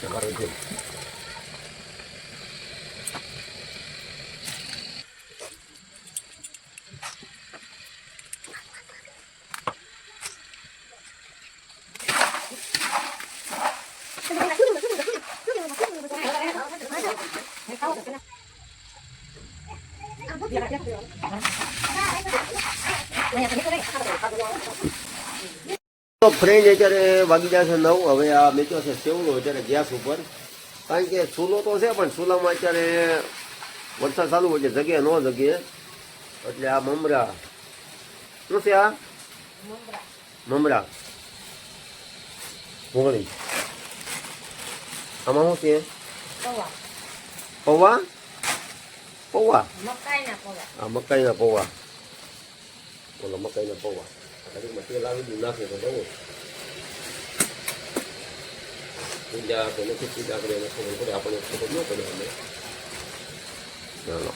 Kamarudin. Ya, ya. તો friend અત્યારે વાગી જશે નવ. હવે આ મેચો છે સેવલો અત્યારે ગેસ ઉપર. કારણ કે ચૂલો તો છે પણ ચૂલામાં અત્યારે વરસાદ ચાલુ હોય છે જગ્યા ન જગ્યાએ. એટલે આ મમરા. શું છે આ? મમરા. ભૂંગળી આમાં શું છે? પૌવા? પૌવા? મકાઈના પૌવા. આ મકાઈના પૌવા. બોલો મકાઈના પૌવા. ઘડીમાં તેલ આવી ગયું નાખે તો બહુ પૂજા કે નથી પૂજા કરી એને ખબર પડે આપણને ખબર ન પડે અમે ચાલો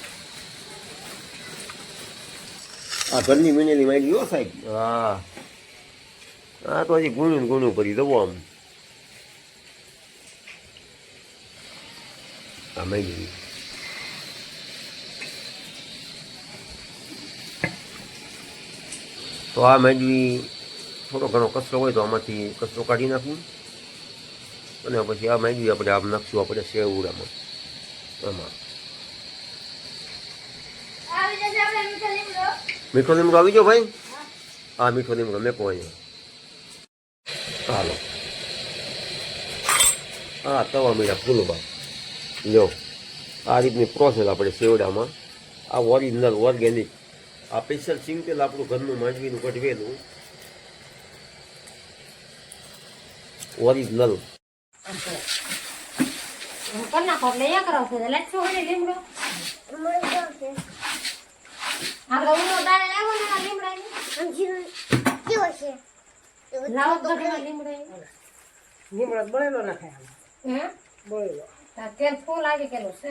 આ ઘરની મીનેલી માંડી હો સાહેબ હા હા તો હજી ગુણ્યું ને ગુણ્યું કરી દઉં આમ આ માંડી તો આ માંડવી થોડો ઘણો કચરો હોય તો આમાંથી કચરો કાઢી નાખવું અને પછી આ માંડવી આપણે આમ નાખશું આપણે શેવડામાં આમાં. મીઠો લીમડો. આવી ગયો ભાઈ? હા. મીઠો લીમડો મેકો અહીંયા. હાલો. હા તવા મીઠા ફૂલબા લ્યો. આ રીતની પ્રોસેસ આપણે શેવડામાં આ ઓરિજિનલ ઓર્ગેનિક આ સ્પેશિયલ સિંગ તેલ આપણું ઘરનું માંડવીનું કઢવેલું. ઓરિજિનલ નાખો લીમડો બળેલો. હે બળેલો. તેલ ફૂલ આવી ગયેલું છે.